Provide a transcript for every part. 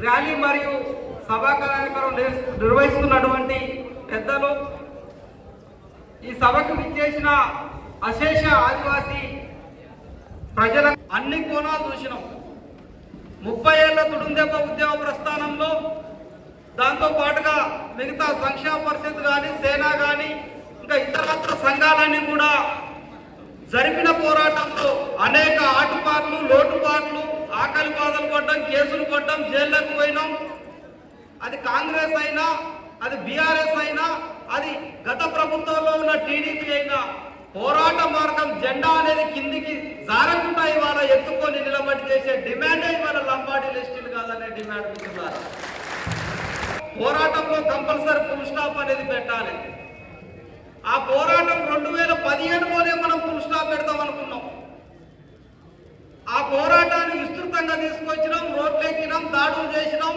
Rally మరియు సభా కార్యక్రమం నిర్వ- నిర్వహిస్తున్నటువంటి పెద్దలు ఈ సభకు విచ్చేసిన అశేష ఆదివాసీ ప్రజల అన్ని కోణాలు చూసినాం. ముప్పై ఏళ్ళ తుడుందెబ్బ ఉద్యమ ప్రస్థానంలో దాంతో పాటుగా మిగతా సంక్షేమ పరిషత్ కానీ సేన కానీ ఇంకా ఇతరత్ర సంఘాలన్నీ కూడా జరిపిన పోరాటంలో అనేక ఆటుపాట్లు లోటుపాట్లు ఆకలి బాధలు పడ్డం కేసులు కొట్టడం జైళ్ళకు పోయినాం. అది కాంగ్రెస్ అయినా అది బీఆర్ఎస్ అయినా అది గత ప్రభుత్వంలో ఉన్న టీడీపీ అయినా పోరాట మార్గం జెండా అనేది కిందికి జారకుండా ఇవాళ ఎత్తుకొని నిలబడి చేసే డిమాండ్ ఇవాళ లంబాడి లిస్టులు కాదనే డిమాండ్ ఉంటున్నారు. పోరాటంలో కంపల్సరీ ఫుల్ స్టాప్ అనేది పెట్టాలి. ఆ పోరాటం రెండు వేల పదిహేడులోనే మనం ఫుల్ స్టాప్ పెడతాం అనుకున్నాం. ఆ పోరాటాన్ని విస్తృతంగా తీసుకొచ్చినాం రోడ్లెక్కినాం దాడులు చేసినాం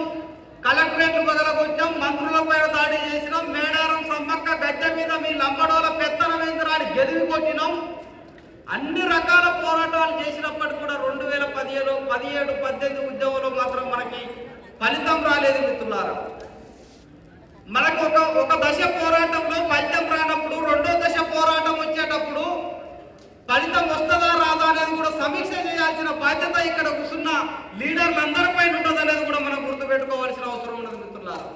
కలెక్టరేట్లు బదలకొచ్చాం మంత్రుల పైన దాడి చేసినాం మేడారం సమ్మక్క గద్దె మీద మీ లంబడోల పెత్తనమేంద్రాన్ని గెదివి కొట్టినాం. అన్ని రకాల పోరాటాలు చేసినప్పటికీ కూడా రెండు వేల పదిహేడు పదిహేడు పద్దెనిమిది ఉద్యమంలో మాత్రం మనకి ఫలితం రాలేదు మిత్రులారా. మనకు ఒక ఒక దశ పోరాటంలో ఫలితం రానప్పుడు రెండో దశ పోరాటం వచ్చేటప్పుడు ఫలితం వస్తుందా రాదా అనేది కూడా సమీక్ష చేయాల్సిన బాధ్యత ఇక్కడ కూర్చున్న లీడర్లందరిపై ఉంటుంది అనేది కూడా మనం గుర్తుపెట్టుకోవాల్సిన అవసరం ఉన్నది మిత్రులారా.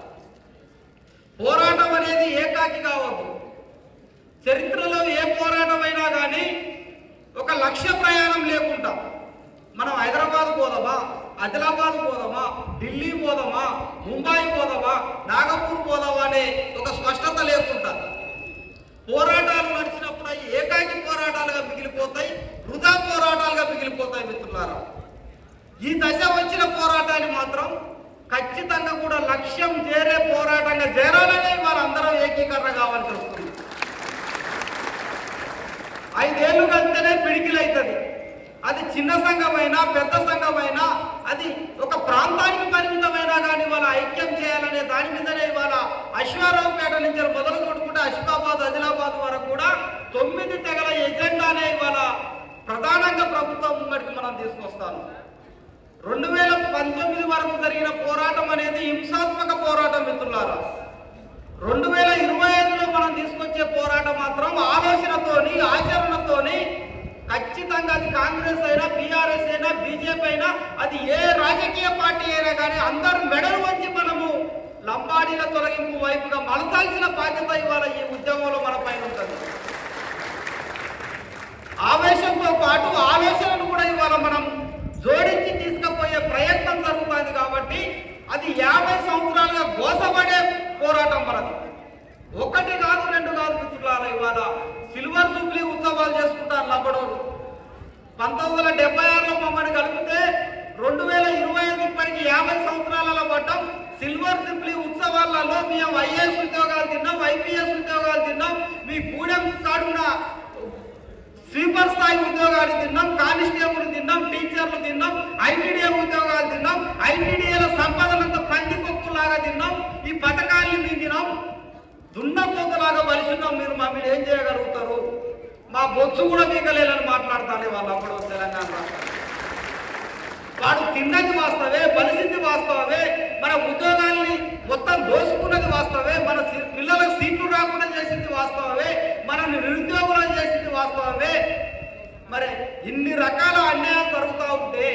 పోరాటం అనేది ఏకాకి కావద్దు. చరిత్రలో ఏ పోరాటం అయినా కానీ ఒక లక్ష్య ప్రయాణం లేకుండా మనం హైదరాబాద్ పోదామా ఆదిలాబాద్ పోదామా ఢిల్లీ పోదామా ముంబై పోదామా నాగపూర్ పోదామా అనే ఒక స్పష్టత లేకుండా పోరాటాలు నడిచినప్పుడు అవి ఏకాకి పోరాటాలుగా మిగిలిపోతాయి వృధా పోరాటాలుగా మిగిలిపోతాయి మిత్రులారా. ఈ దశ వచ్చిన పోరాటాన్ని మాత్రం ఖచ్చితంగా కూడా లక్ష్యం చేరే పోరాటంగా చేరాలనే వాళ్ళందరం ఏకీకరణ కావాల్సి వస్తుంది. ఐదేళ్ళు కలిస్తేనే పిడికిలవుతుంది అది చిన్న సంఘమైనా పెద్ద సంఘమైనా అది ఒక ప్రాంతానికి పరిమితమైనా కానీ వాళ్ళ ఐక్యం చేయాలనే దాని మీదనే ఇవాళ అశ్వారావుపేట నుంచి మొదలుకొని తీసుకుంటే అశ్వాబాద్ ఆదిలాబాద్ వరకు కూడా తొమ్మిది తెగల ఎజెండానే ఇవాళ ప్రధానంగా ప్రభుత్వం ముంగడికి మనం తీసుకొస్తాను. రెండు వేల పంతొమ్మిది వరకు జరిగిన పోరాటం అనేది హింసాత్మక పోరాటం మిత్రులారా. రెండు వేల ఇరవై ఐదులో మనం తీసుకొచ్చే పోరాటం మాత్రం ఆలోచనతోని ఆచరణతోని ఖచ్చితంగా అది కాంగ్రెస్ అయినా బీఆర్ఎస్ అయినా బీజేపీ అయినా అది ఏ రాజకీయ పార్టీ అయినా కానీ అందరూ మెడలు వంచి మనము లంబాడీల తొలగింపు వైపుగా మలచాల్సిన బాధ్యత ఇవాళ ఈ ఉద్యమంలో మన పైన ఉంటుంది. ఆవేశంతో పాటు ఆలోచనను కూడా ఇవాళ మనం జోడించి తీసుకుపోయే ప్రయత్నం జరుగుతుంది కాబట్టి అది యాభై సంవత్సరాలుగా గోసపడే పోరాటం మనది. ఒకటి కాదు రెండు కాదు మిత్రులారా ఇవాళ సిల్వర్ జూబ్లీ ఉత్సవాలు చేసుకుంటారు లంబడోరు పంతొమ్మిది వందల డెబ్బై ఆరులో మమ్మల్ని కలిపితే రెండు వేల ఇరవై ఐదు ఇప్పటికి యాభై సంవత్సరాలలో పట్టం సిల్వర్ జూబ్లీ ఉత్సవాలలో మేము ఐఏఎస్ ఉద్యోగాలు తిన్నాం ఐపీఎస్ ఉద్యోగాలు తిన్నాం. మీ గూడెం కాడున స్వీపర్ స్థాయి ఉద్యోగాలు తిన్నాం కానిస్టేబుల్ తిన్నాం టీచర్లు తిన్నాం ఐటీడీఏ ఉద్యోగాలు తిన్నాం ఐటీడీఏల సంపదనంతా పందికొక్కులాగా తిన్నాం. ఈ పథకాల్ని మీ తినాం దున్నపోతలాగా వలిసినాం మీరు మా మీరు ఏం చేయగలుగుతారు? మా బొచ్చు కూడా మీకలేలని మాట్లాడతానే వాళ్ళు అప్పుడు తెలంగాణ రాష్ట్రంలో వాడు తిన్నది వాస్తవే బలిసింది వాస్తవమే మన ఉద్యోగాల్ని మొత్తం దోసుకున్నది వాస్తవే మన పిల్లలకు సీట్లు రాకుండా చేసింది వాస్తవమే మనల్ని నిరుద్యోగులను చేసింది వాస్తవమే. మరి ఇన్ని రకాల అన్యాయం జరుగుతూ ఉంటే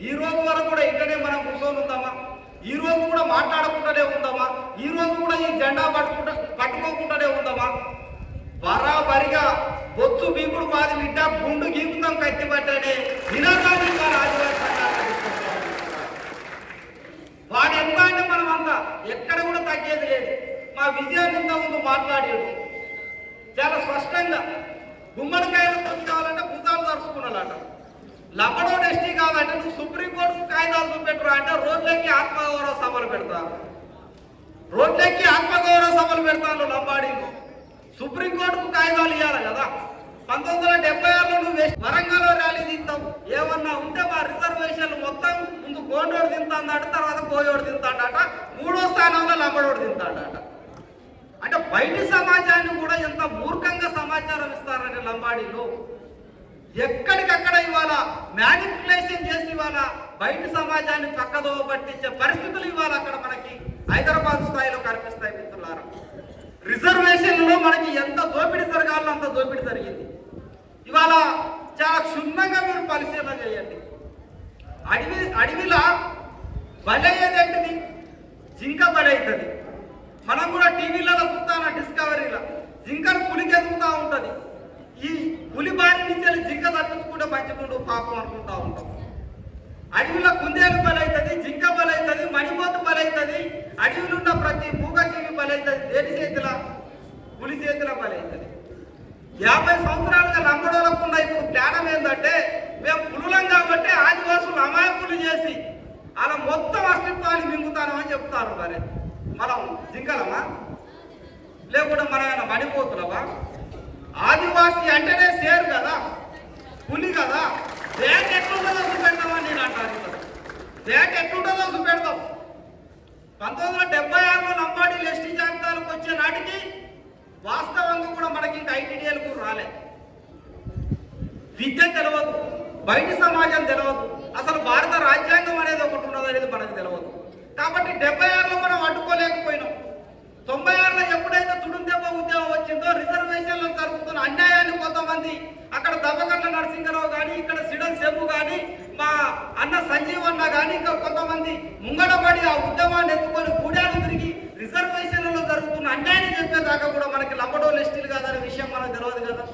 ఈ రోజు వరకు కూడా ఇక్కడే మనం కూర్చొని ఉందామా? ఈ రోజు కూడా మాట్లాడకుండానే ఉందామా? ఈ రోజు కూడా ఈ జెండా పట్టుకుంటా పట్టుకోకుండానే ఉందామా? బరాబరిగా బొత్తు బీపుడు మాది బిడ్డ గుండు గీకుతాం కత్తి పట్టనే నినాదాన్ని మన ఆదివాసీ వాడు ఎంత అంటే మనం అంత ఎక్కడ కూడా తగ్గేది లేదు. మా విజయాన్ని ఇంత ముందు మాట్లాడాడు చాలా స్పష్టంగా గుమ్మడికాయలు కావాలంటే భుజాలు తరుచుకున్నాడట లబ్బడోడు ఎస్టీ కావాలంటే నువ్వు సుప్రీంకోర్టు కాగితాలు చూపెట్టరా అంటే రోడ్లకి ఆత్మగౌరవ సభలు పెడతారు రోడ్లకి ఆత్మగౌరవ సభలు పెడతాను లంబాడీలు. సుప్రీంకోర్టుకు కాగితాలు ఇవ్వాలి కదా. పంతొమ్మిది వందల డెబ్బై ఆరులో నువ్వు వరంగల్లో ర్యాలీ దింతాం ఏమన్నా ఉంటే మా రిజర్వేషన్లు మొత్తం ముందు గోండోడు తింటాడట తర్వాత కోయోడు తింటాడట మూడో స్థానంలో లంబడోడు తింటాడట అంటే బయట సమాజాన్ని కూడా ఎంత మూర్ఖంగా సమాచారం ఇస్తారని లంబాడీలో. ఎక్కడికక్కడ ఇవాళ మ్యానిపులేషన్ చేసి ఇవాళ బయట సమాజాన్ని పక్కదోవ పట్టించే పరిస్థితులు ఇవాళ అక్కడ మనకి హైదరాబాద్ స్థాయిలో కనిపిస్తాయి మిత్రులారా. రిజర్వేషన్లో మనకి ఎంత దోపిడీ జరగాలో అంత దోపిడీ జరిగింది. ఇవాళ చాలా క్షుణ్ణంగా మీరు పరిశీలన చేయండి. అడవి అడవిలా బలయ్యేదేంటిది జింక బలవుతుంది మనం కూడా టీవీలలో చూస్తాను డిస్కవరీలో. జింకను పులికి ఎదుగుతూ ఉంటుంది. ఈ పులి బారి నుంచి వెళ్ళి జింక తప్పించుకుంటే మంచిగుండు పాపం అనుకుంటూ ఉంటాం. అడవిలో కుందేలు బలవుతుంది జింక బలవుతుంది మణిపోతు బలవుతుంది అడవిలో ఉన్న ప్రతి మూగజీవి బలవుతుంది దేని చేతిలో? పులి చేతిలో బలవుతుంది యాభై సంవత్సరాలుగా నమ్మడోలకుండా ఇప్పుడు ప్లానం ఏంటంటే మేము పులులం కాబట్టి ఆదివాసులు అమాయకులు చేసి అలా మొత్తం అస్తిత్వాన్ని మింగుతానమని చెప్తారు మరి. మనం దింగలమా లేకుండా మనం ఏమైనా మణిపోతులమా? ఆదివాసి అంటేనే సేరు కదా పులి కదా. దేట ఎట్లుంటుందో చూపెడతామని నేను అంటాను ఇక్కడ దేట ఎట్లుంటుందో చూపెడతాం. పంతొమ్మిది వందల డెబ్బై ఆరులో లంబాడీలు ఎస్టీ జాబితాలకు వచ్చే నాటికి వాస్తవంగా కూడా మనకి ఇంకా ఐటీడీఎల్కు రాలే. విద్య తెలియదు బయట సమాజం తెలియదు అసలు భారత రాజ్యాంగం అనేది ఒకటి ఉన్నది అనేది మనకు తెలియదు కాబట్టి డెబ్బై ఆరులో మనం అడ్డుకోలేకపోయినాం. తొంభై ఆరులో ఎప్పుడైతే తుడుందెబ్బ ఉద్యమం వచ్చిందో రిజర్వేషన్లో జరుగుతున్న అన్యాయాన్ని కొంతమంది అక్కడ దవ్వగట్ల నరసింహరావు కానీ ఇక్కడ సిడన్ సెబ్బు కానీ మా అన్న సంజీవ్ అన్న కానీ ఇంకా కొంతమంది ముంగడబడి ఆ ఉద్యమాన్ని ఎత్తుకొని గూడాలు తిరిగి రిజర్వేషన్ జరుగుతున్న అన్యాయాన్ని చెప్పేదాకా కూడా మనకి లంబడో లిస్టులు కాదనే విషయం మనకు తెలియదు కదా.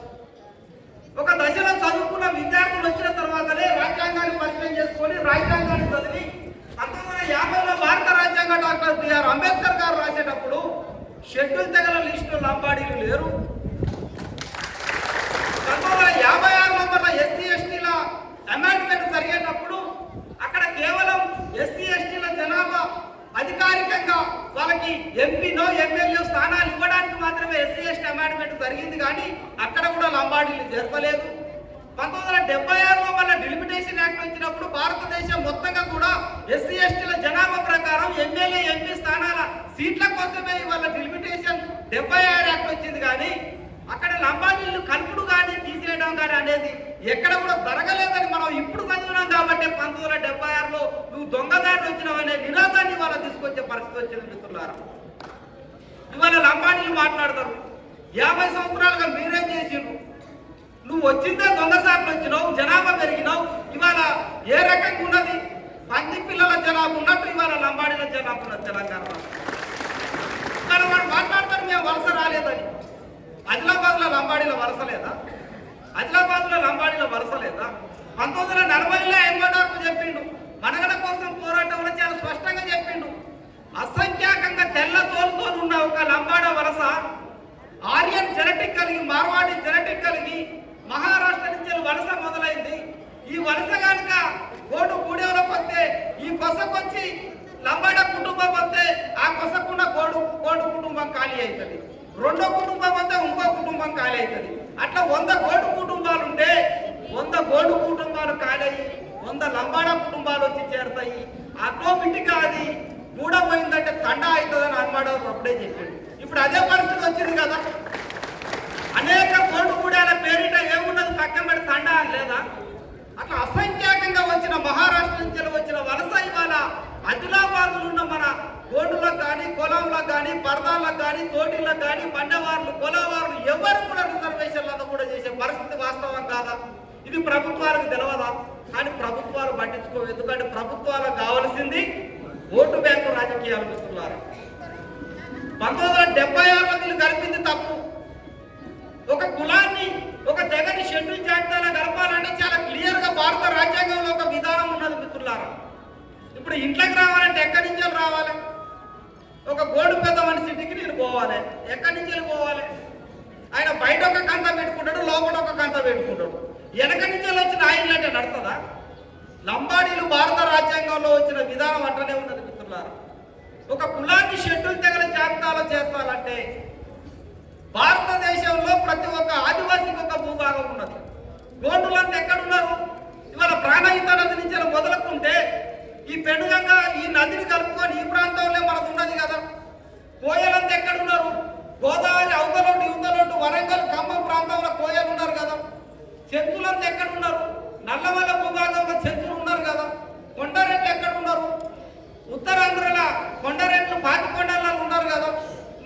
ఒక దశలో చదువుకున్న విద్యార్థులు వచ్చిన తర్వాతనే రాజ్యాంగాన్ని పరిచయం చేసుకొని రాజ్యాంగాన్ని చదివి పంతొమ్మిది వందల యాభైలో భారత రాజ్యాంగ డాక్టర్ బిఆర్ అంబేద్కర్ గారు రాసేటప్పుడు షెడ్యూల్ తెగల లిస్టు లంబాడీలు లేరు. పంతొమ్మిది వందల యాభై ఆరులో మన ఎస్సీ ఎస్టీల అమెండ్మెంట్ జరిగేటప్పుడు అక్కడ కేవలం అధికారికంగా వాళ్ళకి ఎంపీనో ఎమ్మెల్యే స్థానాలు ఇవ్వడానికి మాత్రమే ఎస్సీ ఎస్టీ అమెండ్మెంట్ జరిగింది కానీ అక్కడ కూడా లంబాడీలు జరపలేదు. పంతొమ్మిది వందల డెబ్బై ఆరులో మళ్ళీ డిలిమిటేషన్ యాక్ట్ వచ్చినప్పుడు భారతదేశం మొత్తంగా కూడా ఎస్సీ ఎస్టీల జనాభా ప్రకారం ఎమ్మెల్యే ఎంపీ స్థానాల సీట్ల కోసమే ఇవాళ డిలిమిటేషన్ డెబ్బై ఆరు యాక్ట్ వచ్చింది కానీ అక్కడ లంబాడీలు కలుపుడు కానీ తీసేయడం కానీ అనేది ఎక్కడ కూడా జరగలేదని మనం ఇప్పుడు చదివినాం కాబట్టి పంతొమ్మిది వందల డెబ్బై ఆరులో నువ్వు దొంగదారి వచ్చినావనే నినాదాన్ని వాళ్ళ తీసుకొచ్చే పరిస్థితి వచ్చింది మిత్రులారా. ఇవాళ లంబాడీలు మాట్లాడతారు. యాభై సంవత్సరాలుగా మీరేం చేసిండ్రు? నువ్వు వచ్చిందే దొంగ సార్లు వచ్చినావు జనాభా పెరిగినావు ఇవాళ ఏ రకంగా ఉన్నది? పంది పిల్లల జనాభా ఉన్నట్టు ఇవాళ లంబాడీల జనాభా ఉన్నది తెలంగాణ కానీ మాట్లాడతారు మేము వలస రాలేదని. ఆదిలాబాద్లో లంబాడీల వలస లేదా? ఆదిలాబాద్లో లంబాడీల వలస లేదా? పంతొమ్మిది వందల నలభైలో ఎంబడార్కు చెప్పిండు. మనగడ కోసం పోరాటంలో చాలా స్పష్టంగా చెప్పిండు. అసంఖ్యాకంగా తెల్ల తోలుతో ఉన్న ఒక లంబాడ వరస ఆర్యన్ జెనటిక్ కలిగి మార్వాడి జెనటిక్ కలిగి మహారాష్ట్ర నుంచి వలస మొదలైంది. ఈ వలస కనుక గోడు గూడెంలో పోతే ఈ కొసకొచ్చి లంబాడ కుటుంబం వస్తే ఆ కొసకున్న గోడు కోడు కుటుంబం ఖాళీ అవుతుంది రెండో కుటుంబం వస్తే ఇంకో కుటుంబం ఖాళీ అవుతుంది అట్లా వంద గోడు కుటుంబాలు ఉంటే వంద గోడు కుటుంబాలు ఖాళీ వంద లంబాడ కుటుంబాలు వచ్చి చేరుతాయి. ఆటోమేటిక్గా అది మూడపోయిందంటే తండ అవుతుందని అన్మాడవారు అప్పుడే చెప్పాడు. ఇప్పుడు అదే పరిస్థితి వచ్చింది కదా. అనేక గోడు కూడాల పేరిట ఏమున్నది పక్కన పడి తండ అని లేదా? అట్లా అసంఖ్యాకంగా వచ్చిన మహారాష్ట్ర నుంచి వచ్చిన వలస ఇవాళ ఆదిలాబాద్లో ఉన్న మన కోడులకు కానీ పొలంలో కానీ పర్దాల్లో కానీ తోటిలకు కానీ బండవార్లు కులవార్లు ఎవరు కూడా రిజర్వేషన్లను కూడా చేసే పరిస్థితి వాస్తవం కాదా? ఇది ప్రభుత్వాలకు తెలవదా? కానీ ప్రభుత్వాలు పట్టించుకో ఎందుకంటే ప్రభుత్వాలకు కావాల్సింది ఓటు బ్యాంకు రాజకీయాలు మిత్రులారా. పంతొమ్మిది వందల డెబ్బై ఆరులో వీళ్ళు కలిపింది తప్పు. ఒక కులాన్ని ఒక తెగని షెడ్యూల్ జాబితాలో కలపాలంటే చాలా క్లియర్గా భారత రాజ్యాంగంలో ఒక విధానం ఉన్నది మిత్రులారా. ఇప్పుడు ఇంట్లోకి రావాలంటే ఎక్కడి నుంచి రావాలి? ఒక గోడు పెద్ద మనిషి ఇంటికి నేను పోవాలి. ఎక్కడి నుంచి వెళ్ళి పోవాలి? ఆయన బయట ఒక కంత పెట్టుకుంటాడు లోపల ఒక కంత పెట్టుకుంటాడు. వెనక నుంచి వెళ్ళి వచ్చిన ఆయన అంటే నడుతుందా లంబాడీలు భారత రాజ్యాంగంలో వచ్చిన విధానం అంటనే ఉన్నది మిత్రులారా. ఒక కులాన్ని షెడ్యూల్ తెగల జాబితాలో చేర్చాలంటే భారతదేశంలో ప్రతి ఒక్క ఆదివాసీకి ఒక భూభాగం ఉన్నది. గోండులంతా ఎక్కడున్నారు? ఇవాళ ప్రాణహిత నది నుంచి మొదలుకుంటే ఈ పెనుగంగ ఈ నదిని కలుపుకొని ఈ ప్రాంతంలో మనకు ఉన్నది కదా. కోయలంతా ఎక్కడున్నారు? గోదావరి అవతలోటు యువతలోటు వరంగల్ ఖమ్మం ప్రాంతంలో కోయలు ఉన్నారు కదా. చెంచులంతా ఎక్కడున్నారు? నల్లమల్ల భూభాగంలో చెంచులు ఉన్నారు కదా. కొండరెట్లు ఎక్కడున్నారు? ఉత్తరాంధ్రల కొండరెట్లు పాతి కొండలలో ఉన్నారు కదా.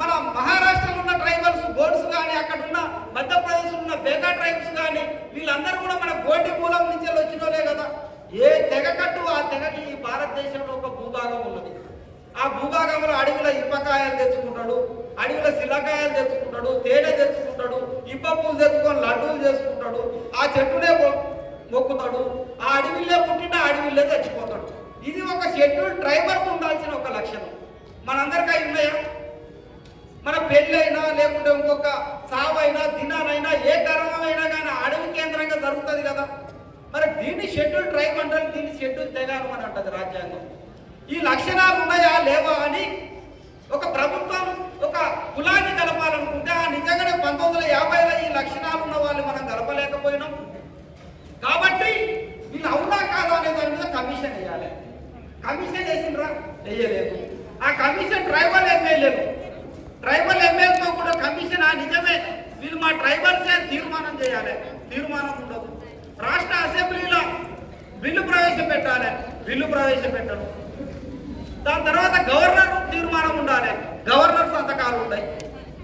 మన మహారాష్ట్రలో ఉన్న ట్రైబల్స్ గోడ్స్ కానీ అక్కడ ఉన్న మధ్యప్రదేశ్ ఉన్న బేగా ట్రైబ్స్ కానీ వీళ్ళందరూ కూడా మన గోటి మూలం నుంచి వచ్చినోలే కదా. ఏ తెగ కట్టు ఆ తెగకి ఈ భారతదేశంలో ఒక భూభాగం ఉన్నది. ఆ భూభాగంలో అడవిలో ఇప్పకాయలు తెచ్చుకుంటాడు అడవిలో శిలకాయలు తెచ్చుకుంటాడు తేనె తెచ్చుకుంటాడు ఇప్ప పూలు తెచ్చుకొని లడ్డూలు చేసుకుంటాడు ఆ చెట్టునే మొక్కుతాడు ఆ అడవిలో పుట్టిన అడవిలో చచ్చిపోతాడు. ఇది ఒక షెడ్యూల్ డ్రైవర్కు ఉండాల్సిన ఒక లక్షణం. మనందరికీ ఉన్నాయా? మన పెళ్ళైనా లేకుంటే ఇంకొక సావైనా దినానైనా ఏ కర్మమైనా కానీ అడవి కేంద్రంగా జరుగుతుంది కదా. మరి దీన్ని షెడ్యూల్ ట్రైబ్ అంటారు దీన్ని షెడ్యూల్ తెగాను అని అంటది రాజ్యాంగం. ఈ లక్షణాలు ఉన్నాయా లేవా అని ఒక ప్రభుత్వం ఒక కులాన్ని కలపాలనుకుంటే ఆ నిజంగానే పంతొమ్మిది వందల యాభైలో ఈ లక్షణాలు ఉన్న వాళ్ళు మనం కలపలేకపోయినాం. కాబట్టి వీళ్ళు అవునా కాదా అనే దాని మీద కమిషన్ వేయాలి. కమిషన్ వేసిండ్రా? వేయలేదు. ఆ కమిషన్ ట్రైబల్ ఎమ్మెల్యేలు. ట్రైబల్ ఎమ్మెల్యేతో కూడా కమిషన్ ఆ నిజమే. వీళ్ళు మా ట్రైబల్సే తీర్మానం చేయాలి. తీర్మానం ఉండదు. రాష్ట్ర అసెంబ్లీలో బిల్లు ప్రవేశపెట్టాలి బిల్లు ప్రవేశపెట్టడం దాని తర్వాత గవర్నర్ తీర్మానం ఉండాలి. గవర్నర్ సంతకాలు ఉంటాయి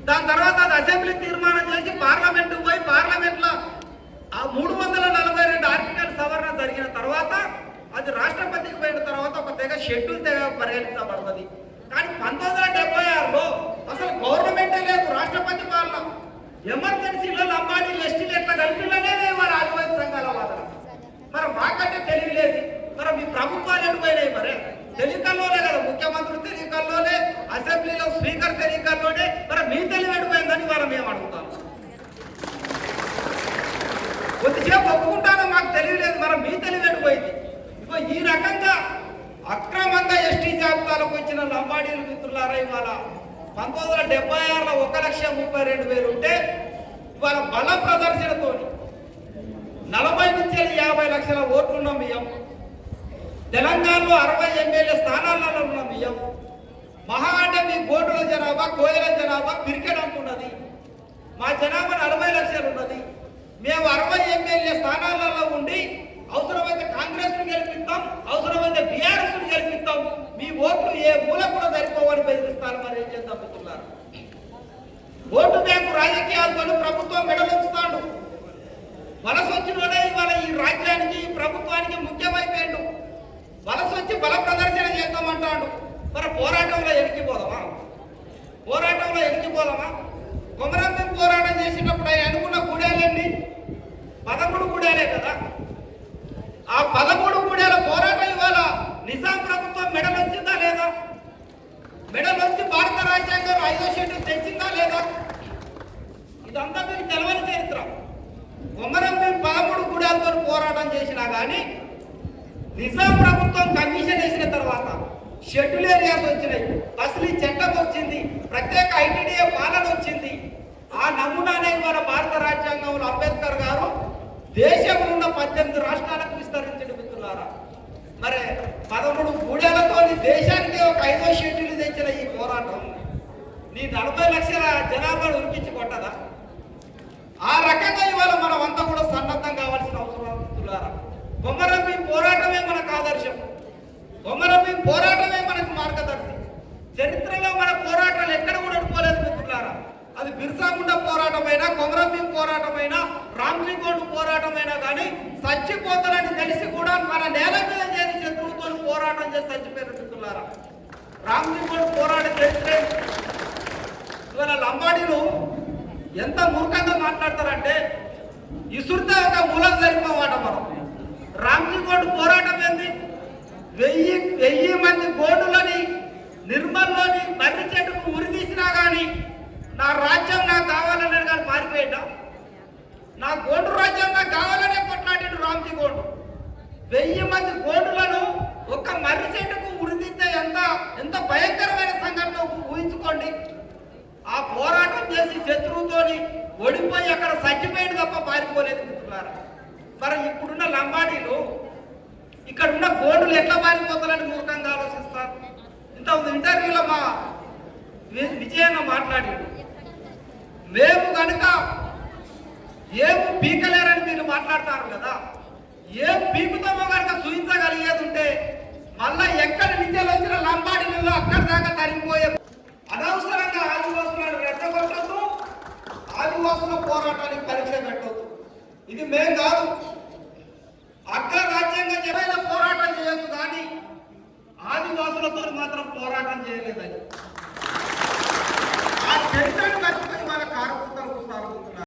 దాని తర్వాత అది అసెంబ్లీ తీర్మానం చేసి పార్లమెంట్ పోయి పార్లమెంట్లో ఆ మూడు వందల నలభై రెండు ఆర్టికల్ సవరణ జరిగిన తర్వాత అది రాష్ట్రపతికి పోయిన తర్వాత ఒక తెగ షెడ్యూల్ తెగ పరిగణించబడుతుంది. కానీ పంతొమ్మిది వందల డెబ్బై ఆరులో అసలు గవర్నమెంటే లేదు. రాష్ట్రపతి పాలన ఎమర్జెన్సీలో లంబాడీ ఎస్టీలు ఎట్లా కలిపిల్లనేది మరి ఆదివాసీ సంఘాల వాదన. మరి మాకంటే తెలియలేదు మరి మీ ప్రభుత్వాలు ఎడిపోయినాయి మరి? తెలియకల్లోనే కదా ముఖ్యమంత్రి తెలియకల్లోనే అసెంబ్లీలో స్పీకర్ తెలియకల్లోనే మరి మీ తెలివి ఎడిపోయిందని వాళ్ళ మేము అడుగుతాం. కొద్దిసేపు ఒప్పుకుంటాను మాకు తెలియలేదు మరి మీ తెలివి ఎడిపోయింది ఇగో ఈ రకంగా అక్రమంగా ఎస్టీ జాబితాలకు వచ్చిన లంబాడీలు మిత్రులారా ఇవాళ పంతొమ్మిది వందల డెబ్బై ఆరులో ఒక లక్ష ముప్పై రెండు వేలు ఉంటే ఇవాళ బల ప్రదర్శనతో నలభై నుంచి యాభై లక్షల ఓట్లున్న బియ్యం తెలంగాణలో అరవై ఎమ్మెల్యే స్థానాలలో ఉన్న బియ్యం మహా అంటే మీ గోటుల జనాభా కోయల జనాభా క్రికెట్ అంటున్నది. మా జనాభా నలభై లక్షలు ఉన్నది. మేము అరవై ఎమ్మెల్యే స్థానాలలో ఉండి అవసరమైతే కాంగ్రెస్ గెలిపిస్తాం అవసరమైతే బీఆర్ఎస్ ఓట్లు ఏ మూల కూడా సరిపోవని బెదిరిస్తారు మరి ఏం చేసి తప్పుతున్నారు ఓటు బ్యాంకు రాజకీయాలతో ప్రభుత్వం మెడలుస్తాడు వలస వచ్చినోడే ఇవాళ ఈ రాజ్యానికి ఈ ప్రభుత్వానికి ముఖ్యమైపోయాడు. వలస వచ్చి బల ప్రదర్శన చేద్దామంటాడు. మరి పోరాటంలో ఎరికిపోదామా? పోరాటంలో ఎరికిపోదామా? కొమరంభం పోరాటం చేసినప్పుడు ఆయన అనుకున్న గూడాలండి పదమూడు గూడాలే కదా. ఆ పదమూడు గూడాల పోరాటం ఇవాళ నిజాం ప్రభుత్వం మెడలొచ్చిందా లేదా మెడలొచ్చి భారత రాజ్యాంగం ఐదో షెడ్యూల్ తెచ్చిందా లేదా ఇదంతా మీకు తెలవని చరిత్ర కొమరం భీం పదమూడు గుడాలతో పోరాటం చేసినా కానీ నిజాం ప్రభుత్వం కమిషన్ వేసిన తర్వాత షెడ్యూల్ ఏరియాస్ వచ్చినాయి. అసలు ఈ చట్టం వచ్చింది ప్రత్యేక ఐటీడీఏ పాలన వచ్చింది. ఆ నమూనానే మన భారత రాజ్యాంగంలో అంబేద్కర్ గారు దేశంలో ఉన్న పద్దెనిమిది రాష్ట్రాలకు విస్తరించడం మిత్రులారా. మరి పదమూడు గూడెలతో దేశానికి ఒక ఐదో షెడ్యూల్ తెచ్చిన ఈ పోరాటం నీ నలభై లక్షల జనాభాను ఉరికించి కొట్టదా? ఆ రకంగా ఇవాళ మనం అంతా కూడా సన్నద్ధం కావాల్సిన అవసరం బొమ్మరమ్మి పోరాటమే మనకు ఆదర్శం. బొమ్మరమ్మి పోరాటమే మనకు మార్గదర్శి. చరిత్రలో మన పోరాటాలు ఎక్కడ కూడా అడుకోలేదు మిత్రులారా. అది బిర్సాగుండ పోరాటమైనా కొమరమ్మి పోరాటమైనా రామ్జీ పోరాటమైనా కానీ చచ్చిపోతారని తెలిసి కూడా మన నేల మీద చేసి శత్రువుతో పోరాటం చేసి చచ్చిపోయిన మిత్రులారా. రామ్జీ పోరాటం చేస్తే ఇవాళ లంబాడీలు ఎంత మూర్ఖంగా మాట్లాడతారంటే ఇసురుతే ఒక మూలం జరిపోమాట మనం. రామ్జీ గోడ్ పోరాటం ఏంది? వెయ్యి వెయ్యి మంది గోడులని నిర్మల్లోని మర్రి చెట్టుకు ఉరిదీసినా కానీ నా రాజ్యం నాకు కావాలనే కానీ పారిపోయాడా నా గోండు రాజ్యం నాకు కావాలనే కొట్లాడాడు రామ్జీ గోడు వెయ్యి మంది గోడులను ఒక్క మర్రి చెట్టుకు ఉరిదిస్తే ఎంత ఎంత భయంకరమైన సంఘటన ఊహించుకోండి. ఆ పోరాటం చేసి శత్రువుతోని ఓడిపోయి అక్కడ చచ్చిపోయింది తప్ప పారిపోలేదు మిత్రులారా. మరి ఇప్పుడున్న లంబాడీలు ఇక్కడ ఉన్న గోడులు ఎట్లా పారిపోతారని మూర్ఖంగా ఆలోచిస్తారు. ఇంత ఇంటర్వ్యూలో మా విజయన్న మాట్లాడి మేము కనుక ఏం పీకలేరని మీరు మాట్లాడతారు కదా ఏం పీకుతామో కనుక చూపించగలిగేది ఉంటే మళ్ళా ఎక్కడ నుంచి వచ్చిన లంబాడీలలో అక్కడ దాకా తరిగిపోయే కోసం పోరాటానికి పరీక్ష పెట్టవద్దు ఇది మేం కాదు. అక్క రాజ్యాంగ జమైన పోరాటం చేయొచ్చు కానీ ఆదివాసులతో మాత్రం పోరాటం చేయలేదని. ఆ చరిత్రను కట్టుకుని మన కార్యకర్తలకు సాగుతున్నారు